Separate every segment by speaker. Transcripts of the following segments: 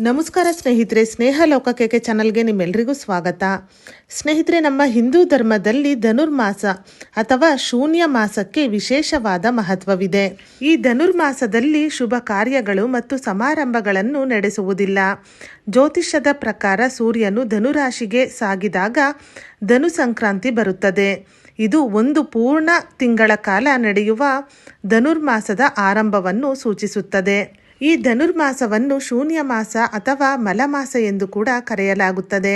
Speaker 1: ನಮಸ್ಕಾರ ಸ್ನೇಹಿತರೆ, ಸ್ನೇಹ ಲೋಕಕ್ಕೆ ಚಾನಲ್ಗೆ ನಿಮ್ಮೆಲ್ಲರಿಗೂ ಸ್ವಾಗತ. ಸ್ನೇಹಿತರೆ, ನಮ್ಮ ಹಿಂದೂ ಧರ್ಮದಲ್ಲಿ ಧನುರ್ಮಾಸ ಅಥವಾ ಶೂನ್ಯ ಮಾಸಕ್ಕೆ ವಿಶೇಷವಾದ ಮಹತ್ವವಿದೆ. ಈ ಧನುರ್ಮಾಸದಲ್ಲಿ ಶುಭ ಕಾರ್ಯಗಳು ಮತ್ತು ಸಮಾರಂಭಗಳನ್ನು ನಡೆಸುವುದಿಲ್ಲ. ಜ್ಯೋತಿಷ್ಯದ ಪ್ರಕಾರ ಸೂರ್ಯನು ಧನುರಾಶಿಗೆ ಸಾಗಿದಾಗ ಧನು ಸಂಕ್ರಾಂತಿ ಬರುತ್ತದೆ. ಇದು ಒಂದು ಪೂರ್ಣ ತಿಂಗಳ ಕಾಲ ನಡೆಯುವ ಧನುರ್ಮಾಸದ ಆರಂಭವನ್ನು ಸೂಚಿಸುತ್ತದೆ. ಈ ಧನುರ್ಮಾಸವನ್ನು ಶೂನ್ಯ ಮಾಸ ಅಥವಾ ಮಲಮಾಸ ಎಂದು ಕೂಡ ಕರೆಯಲಾಗುತ್ತದೆ.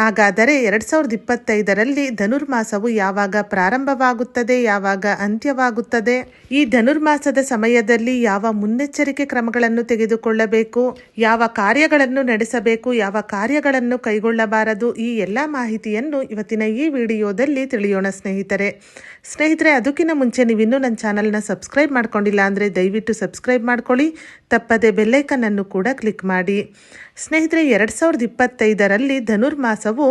Speaker 1: ಹಾಗಾದರೆ ಎರಡು ಸಾವಿರದ ಇಪ್ಪತ್ತೈದರಲ್ಲಿ ಧನುರ್ಮಾಸವು ಯಾವಾಗ ಪ್ರಾರಂಭವಾಗುತ್ತದೆ, ಯಾವಾಗ ಅಂತ್ಯವಾಗುತ್ತದೆ? ಈ ಧನುರ್ಮಾಸದ ಸಮಯದಲ್ಲಿ ಯಾವ ಮುನ್ನೆಚ್ಚರಿಕೆ ಕ್ರಮಗಳನ್ನು ತೆಗೆದುಕೊಳ್ಳಬೇಕು? ಯಾವ ಕಾರ್ಯಗಳನ್ನು ನಡೆಸಬೇಕು? ಯಾವ ಕಾರ್ಯಗಳನ್ನು ಕೈಗೊಳ್ಳಬಾರದು? ಈ ಎಲ್ಲ ಮಾಹಿತಿಯನ್ನು ಇವತ್ತಿನ ಈ ವಿಡಿಯೋದಲ್ಲಿ ತಿಳಿಯೋಣ ಸ್ನೇಹಿತರೆ. ಸ್ನೇಹಿತರೆ, ಅದಕ್ಕಿಂತ ಮುಂಚೆ ನೀವಿನ್ನೂ ನನ್ನ ಚಾನಲ್ನ ಸಬ್ಸ್ಕ್ರೈಬ್ ಮಾಡ್ಕೊಂಡಿಲ್ಲ ಅಂದರೆ ದಯವಿಟ್ಟು ಸಬ್ಸ್ಕ್ರೈಬ್ ಮಾಡ್ಕೊಳ್ಳಿ. ತಪ್ಪದೆ ಬೆಲ್ಲೈಕನ್ನನ್ನು ಕೂಡ ಕ್ಲಿಕ್ ಮಾಡಿ. ಸ್ನೇಹಿತರೆ, ಎರಡು ಸಾವಿರದ ಇಪ್ಪತ್ತೈದರಲ್ಲಿ ಧನುರ್ಮಾಸವು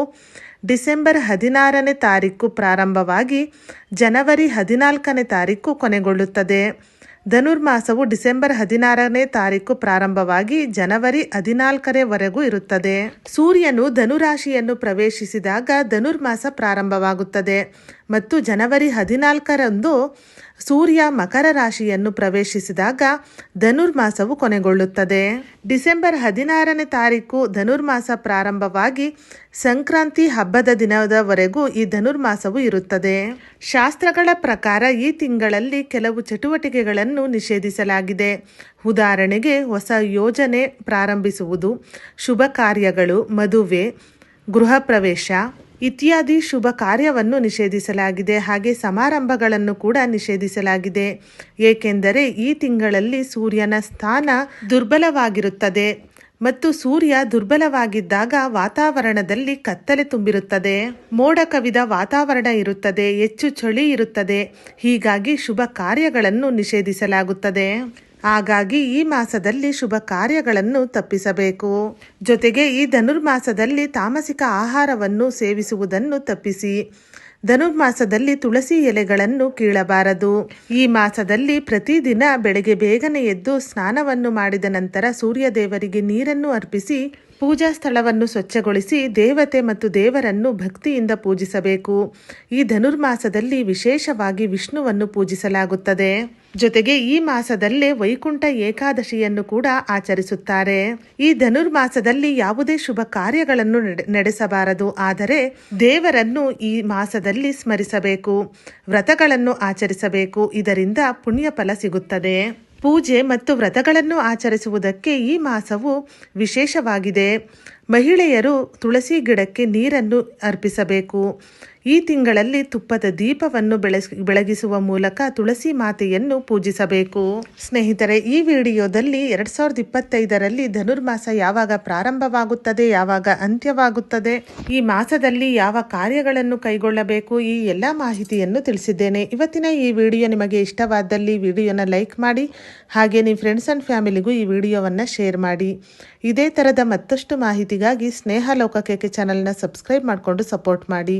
Speaker 1: ಡಿಸೆಂಬರ್ ಹದಿನಾರನೇ ತಾರೀಕು ಪ್ರಾರಂಭವಾಗಿ ಜನವರಿ ಹದಿನಾಲ್ಕನೇ ತಾರೀಕು ಕೊನೆಗೊಳ್ಳುತ್ತದೆ. ಧನುರ್ಮಾಸವು ಡಿಸೆಂಬರ್ ಹದಿನಾರನೇ ತಾರೀಕು ಪ್ರಾರಂಭವಾಗಿ ಜನವರಿ ಹದಿನಾಲ್ಕರವರೆಗೂ ಇರುತ್ತದೆ. ಸೂರ್ಯನು ಧನುರಾಶಿಯನ್ನು ಪ್ರವೇಶಿಸಿದಾಗ ಧನುರ್ಮಾಸ ಪ್ರಾರಂಭವಾಗುತ್ತದೆ. ಮತ್ತು ಜನವರಿ ಹದಿನಾಲ್ಕರಂದು ಸೂರ್ಯ ಮಕರ ರಾಶಿಯನ್ನು ಪ್ರವೇಶಿಸಿದಾಗ ಧನುರ್ಮಾಸವು ಕೊನೆಗೊಳ್ಳುತ್ತದೆ. ಡಿಸೆಂಬರ್ ಹದಿನಾರನೇ ತಾರೀಕು ಧನುರ್ಮಾಸ ಪ್ರಾರಂಭವಾಗಿ ಸಂಕ್ರಾಂತಿ ಹಬ್ಬದ ದಿನದವರೆಗೂ ಈ ಧನುರ್ಮಾಸವು ಇರುತ್ತದೆ. ಶಾಸ್ತ್ರಗಳ ಪ್ರಕಾರ ಈ ತಿಂಗಳಲ್ಲಿ ಕೆಲವು ಚಟುವಟಿಕೆಗಳನ್ನು ನಿಷೇಧಿಸಲಾಗಿದೆ. ಉದಾಹರಣೆಗೆ, ಹೊಸ ಯೋಜನೆ ಪ್ರಾರಂಭಿಸುವುದು, ಶುಭ ಕಾರ್ಯಗಳು, ಮದುವೆ, ಗೃಹ ಪ್ರವೇಶ ಇತ್ಯಾದಿ ಶುಭ ಕಾರ್ಯವನ್ನು ನಿಷೇಧಿಸಲಾಗಿದೆ. ಹಾಗೆ ಸಮಾರಂಭಗಳನ್ನು ಕೂಡ ನಿಷೇಧಿಸಲಾಗಿದೆ. ಏಕೆಂದರೆ, ಈ ತಿಂಗಳಲ್ಲಿ ಸೂರ್ಯನ ಸ್ಥಾನ ದುರ್ಬಲವಾಗಿರುತ್ತದೆ. ಮತ್ತು ಸೂರ್ಯ ದುರ್ಬಲವಾಗಿದ್ದಾಗ ವಾತಾವರಣದಲ್ಲಿ ಕತ್ತಲೆ ತುಂಬಿರುತ್ತದೆ. ಮೋಡ ಕವಿದ ವಾತಾವರಣ ಇರುತ್ತದೆ, ಹೆಚ್ಚು ಚಳಿ ಇರುತ್ತದೆ. ಹೀಗಾಗಿ ಶುಭ ಕಾರ್ಯಗಳನ್ನು ನಿಷೇಧಿಸಲಾಗುತ್ತದೆ. ಹಾಗಾಗಿ ಈ ಮಾಸದಲ್ಲಿ ಶುಭ ಕಾರ್ಯಗಳನ್ನು ತಪ್ಪಿಸಬೇಕು. ಜೊತೆಗೆ ಈ ಧನುರ್ಮಾಸದಲ್ಲಿ ತಾಮಸಿಕ ಆಹಾರವನ್ನು ಸೇವಿಸುವುದನ್ನು ತಪ್ಪಿಸಿ. ಧನುರ್ಮಾಸದಲ್ಲಿ ತುಳಸಿ ಎಲೆಗಳನ್ನು ಕೀಳಬಾರದು. ಈ ಮಾಸದಲ್ಲಿ ಪ್ರತಿದಿನ ಬೆಳಗ್ಗೆ ಬೇಗನೆ ಎದ್ದು ಸ್ನಾನವನ್ನು ಮಾಡಿದ ನಂತರ ಸೂರ್ಯ ದೇವರಿಗೆ ನೀರನ್ನು ಅರ್ಪಿಸಿ, ಪೂಜಾ ಸ್ಥಳವನ್ನು ಸ್ವಚ್ಛಗೊಳಿಸಿ ದೇವತೆ ಮತ್ತು ದೇವರನ್ನು ಭಕ್ತಿಯಿಂದ ಪೂಜಿಸಬೇಕು. ಈ ಧನುರ್ಮಾಸದಲ್ಲಿ ವಿಶೇಷವಾಗಿ ವಿಷ್ಣುವನ್ನು ಪೂಜಿಸಲಾಗುತ್ತದೆ. ಜೊತೆಗೆ ಈ ಮಾಸದಲ್ಲೇ ವೈಕುಂಠ ಏಕಾದಶಿಯನ್ನು ಕೂಡ ಆಚರಿಸುತ್ತಾರೆ. ಈ ಧನುರ್ಮಾಸದಲ್ಲಿ ಯಾವುದೇ ಶುಭ ಕಾರ್ಯಗಳನ್ನು ನಡೆಸಬಾರದು. ಆದರೆ ದೇವರನ್ನು ಈ ಮಾಸದಲ್ಲಿ ಸ್ಮರಿಸಬೇಕು. ವ್ರತಗಳನ್ನು ಆಚರಿಸಬೇಕು. ಇದರಿಂದ ಪುಣ್ಯ ಫಲ ಸಿಗುತ್ತದೆ. ಪೂಜೆ ಮತ್ತು ವ್ರತಗಳನ್ನು ಆಚರಿಸುವುದಕ್ಕೆ ಈ ಮಾಸವು ವಿಶೇಷವಾಗಿದೆ. ಮಹಿಳೆಯರು ತುಳಸಿ ಗಿಡಕ್ಕೆ ನೀರನ್ನು ಅರ್ಪಿಸಬೇಕು. ಈ ತಿಂಗಳಲ್ಲಿ ತುಪ್ಪದ ದೀಪವನ್ನು ಬೆಳಗಿಸುವ ಮೂಲಕ ತುಳಸಿ ಮಾತೆಯನ್ನು ಪೂಜಿಸಬೇಕು. ಸ್ನೇಹಿತರೆ, ಈ ವಿಡಿಯೋದಲ್ಲಿ ಎರಡ್ ಸಾವಿರದ ಇಪ್ಪತ್ತೈದರಲ್ಲಿ ಧನುರ್ಮಾಸ ಯಾವಾಗ ಪ್ರಾರಂಭವಾಗುತ್ತದೆ, ಯಾವಾಗ ಅಂತ್ಯವಾಗುತ್ತದೆ, ಈ ಮಾಸದಲ್ಲಿ ಯಾವ ಕಾರ್ಯಗಳನ್ನು ಕೈಗೊಳ್ಳಬೇಕು, ಈ ಎಲ್ಲ ಮಾಹಿತಿಯನ್ನು ತಿಳಿಸಿದ್ದೇನೆ. ಇವತ್ತಿನ ಈ ವಿಡಿಯೋ ನಿಮಗೆ ಇಷ್ಟವಾದಲ್ಲಿ ವಿಡಿಯೋನ ಲೈಕ್ ಮಾಡಿ, ಹಾಗೆ ನಿಮ್ಮ ಫ್ರೆಂಡ್ಸ್ ಅಂಡ್ ಫ್ಯಾಮಿಲಿಗೂ ಈ ವಿಡಿಯೋವನ್ನು ಶೇರ್ ಮಾಡಿ. ಇದೇ ಥರದ ಮತ್ತಷ್ಟು ಮಾಹಿತಿಗಾಗಿ ಸ್ನೇಹ ಲೋಕಕ್ಕೆ ಚಾನಲ್ನ ಸಬ್ಸ್ಕ್ರೈಬ್ ಮಾಡಿಕೊಂಡು ಸಪೋರ್ಟ್ ಮಾಡಿ.